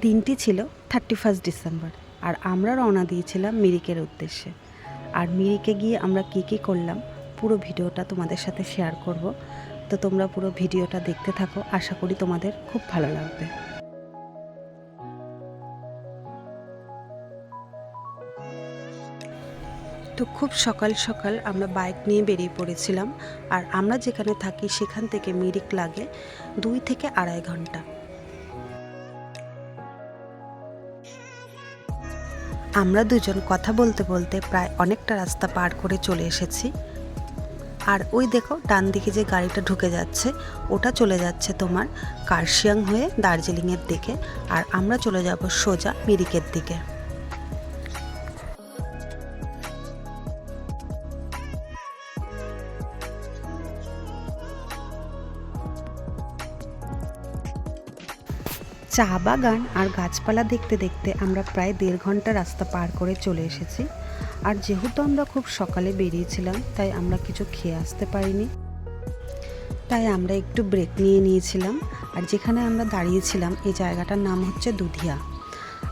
দিনটি ছিল thirty first December আর আমরা রওনা দিয়েছিলাম মিরিকের উদ্দেশ্যে। আর মিরিকে গিয়ে আমরা কী কী করলাম, পুরো ভিডিওটা তোমাদের সাথে শেয়ার করব। তো তোমরা পুরো ভিডিওটা দেখতে থাকো, আশা করি তোমাদের খুব ভালো লাগবে। তো খুব সকাল সকাল আমরা বাইক নিয়ে বেরিয়ে পড়েছিলাম, আর আমরা যেখানে থাকি সেখান থেকে মিরিক লাগে দুই থেকে আড়াই ঘণ্টা। আমরা দুজন কথা বলতে বলতে প্রায় অনেকটা রাস্তা পার করে চলে এসেছি। আর ওই দেখো, ডান দিকে যে গাড়িটা ঢুকে যাচ্ছে, ওটা চলে যাচ্ছে তোমার কার্শিয়াং হয়ে দার্জিলিংয়ের দিকে। আর আমরা চলে যাব সোজা মিরিকের দিকে। চা বাগান আর গাছপালা দেখতে দেখতে আমরা প্রায় দেড় ঘণ্টা রাস্তা পার করে চলে এসেছি। আর যেহেতু আমরা খুব সকালে বেরিয়েছিলাম, তাই আমরা কিছু খেয়ে আসতে পারিনি। তাই আমরা একটু ব্রেক নিয়ে নিয়েছিলাম। আর যেখানে আমরা দাঁড়িয়েছিলাম, এই জায়গাটার নাম হচ্ছে দুধিয়া।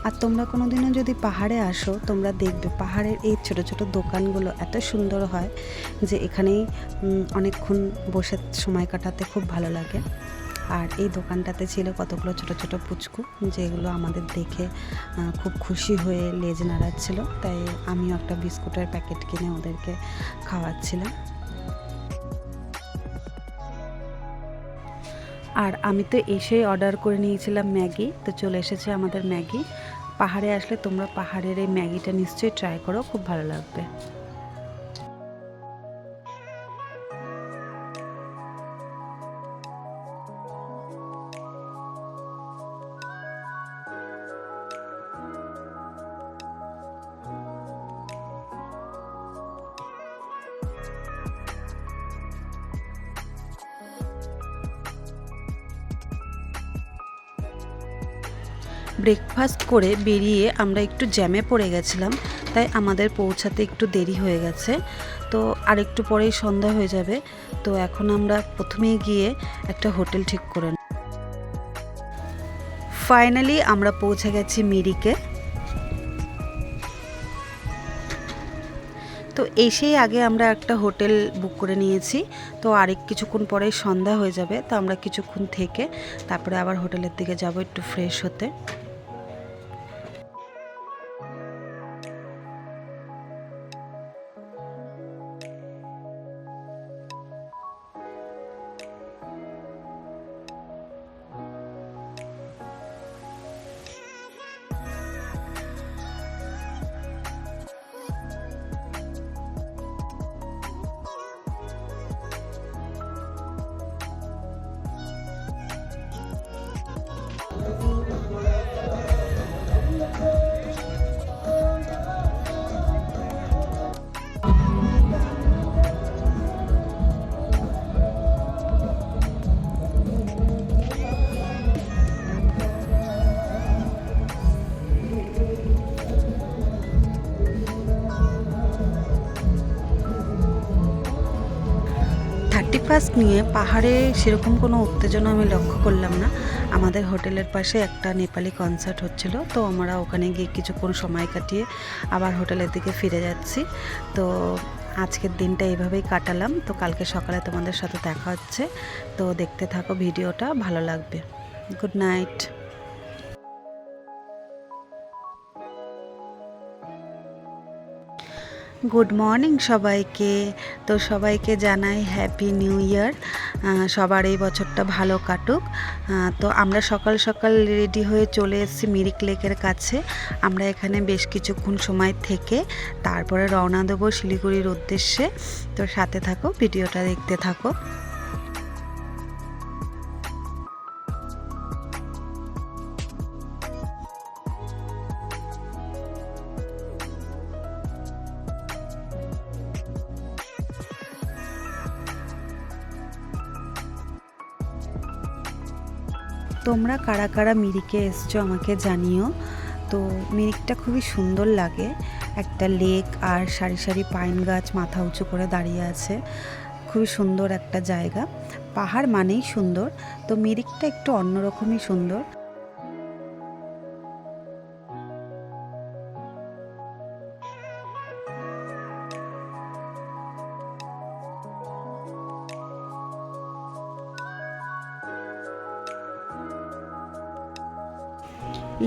আর তোমরা কোনোদিনও যদি পাহাড়ে আসো, তোমরা দেখবে পাহাড়ের এই ছোট ছোট দোকানগুলো এত সুন্দর হয় যে এখানেই অনেকক্ষণ বসে সময় কাটাতে খুব ভালো লাগে। আর এই দোকানটাতে ছিল কতগুলো ছোট ছোট পুচকু, যেগুলো আমাদের দেখে খুব খুশি হয়ে লেজ নাড়াচ্ছিল। তাই আমিও একটা বিস্কুটের প্যাকেট কিনে ওদেরকে খাওয়াচ্ছিলাম। আর আমি তো এসেই অর্ডার করে নিয়েছিলাম ম্যাগি। তো চলে এসেছে আমাদের ম্যাগি। পাহাড়ে আসলে তোমরা পাহাড়ের এই ম্যাগিটা নিশ্চয়ই ট্রাই করো, খুব ভালো লাগবে। ব্রেকফাস্ট করে বেরিয়ে আমরা একটু জ্যামে পড়ে গেছিলাম, তাই আমাদের পৌঁছাতে একটু দেরি হয়ে গেছে তো আর একটু পরেই সন্ধ্যা হয়ে যাবে, তো এখন আমরা প্রথমেই গিয়ে একটা হোটেল ঠিক করে। ফাইনালি আমরা পৌঁছে গেছি মিরিকে তো এসেই আগে আমরা একটা হোটেল বুক করে নিয়েছি। তো আরেক কিছুক্ষণ পরে সন্ধ্যা হয়ে যাবে, তো আমরা কিছুক্ষণ থেকে তারপরে আবার হোটেলের দিকে যাব একটু ফ্রেশ হতে। থার্টি ফার্স্ট নিয়ে পাহাড়ে সেরকম কোনো উত্তেজনা আমি লক্ষ্য করলাম না। আমাদের হোটেলের পাশে একটা নেপালি কনসার্ট হচ্ছিল, তো আমরা ওখানে গিয়ে কিছুক্ষণ সময় কাটিয়ে আবার হোটেলের দিকে ফিরে যাচ্ছি। তো আজকের দিনটা এইভাবেই কাটালাম। তো কালকে সকালে তোমাদের সাথে দেখা হচ্ছে। তো দেখতে থাকো ভিডিওটা, ভালো লাগবে। Good night. গুড মর্নিং সবাইকে। তো সবাইকে জানাই হ্যাপি নিউ ইয়ার। সবার এই বছরটা ভালো কাটুক। তো আমরা সকাল সকাল রেডি হয়ে চলে এসেছি মিরিক লেকের কাছে। আমরা এখানে বেশ কিছুক্ষণ সময় থেকে তারপরে রওনা দেবো শিলিগুড়ির উদ্দেশ্যে। তো সাথে থাকো, ভিডিওটা দেখতে থাকো। তোমরা কারা কারা মিরিকে এসছো আমাকে জানিও। তো মিরিকটা খুবই সুন্দর লাগে। একটা লেক আর সারি সারি পাইন গাছ মাথা উঁচু করে দাঁড়িয়ে আছে। খুবই সুন্দর একটা জায়গা। পাহাড় মানেই সুন্দর। তো মিরিকটা একটু অন্যরকমই সুন্দর।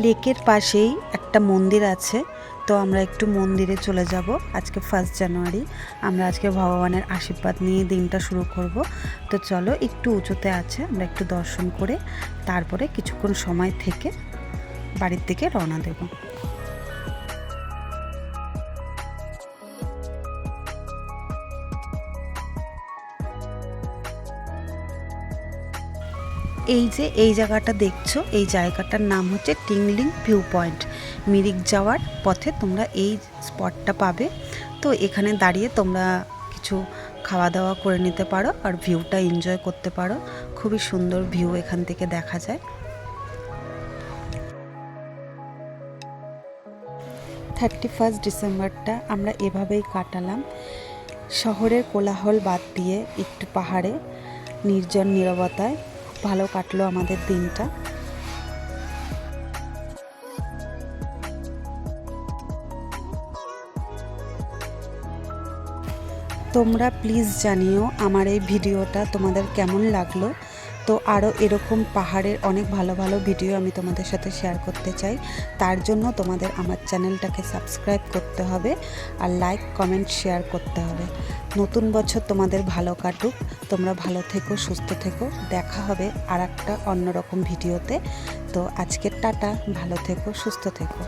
লেকের পাশেই একটা মন্দির আছে। তো আমরা একটু মন্দিরে চলে যাব আজকে ফার্স্ট জানুয়ারি আমরা আজকে ভগবানের আশীর্বাদ নিয়ে দিনটা শুরু করব। তো চলো একটু উঁচুতে আছে, আমরা একটু দর্শন করে তারপরে কিছুক্ষণ সময় থেকে বাড়ির দিকে রওনা দেব। এই যে এই জায়গাটা দেখছ, এই জায়গাটার নাম হচ্ছে টিংলিং ভিউ পয়েন্ট মিরিক যাওয়ার পথে তোমরা এই স্পটটা পাবে। তো এখানে দাঁড়িয়ে তোমরা কিছু খাওয়া দাওয়া করে নিতে পারো আর ভিউটা এনজয় করতে পারো। খুবই সুন্দর ভিউ এখান থেকে দেখা যায়। থার্টি ফার্স্ট ডিসেম্বরটা আমরা এভাবেই কাটালাম। শহরের কোলাহল বাদ দিয়ে একটু পাহাড়ে, নির্জন নিরবতায়। ভালো কাটলো আমাদের দিনটা। তোমরা প্লিজ জানিও আমার এই ভিডিওটা তোমাদের কেমন লাগল। তো আরও এরকম পাহাড়ের অনেক ভালো ভালো ভিডিও আমি তোমাদের সাথে শেয়ার করতে চাই। তার জন্য তোমাদের আমার চ্যানেলটাকে সাবস্ক্রাইব করতে হবে আর লাইক কমেন্ট শেয়ার করতে হবে। নতুন বছর তোমাদের ভালো কাটুক। তোমরা ভালো থেকো, সুস্থ থেকো। দেখা হবে আর একটা অন্যরকম ভিডিওতে। তো আজকের টাটা। ভালো থেকো, সুস্থ থেকো।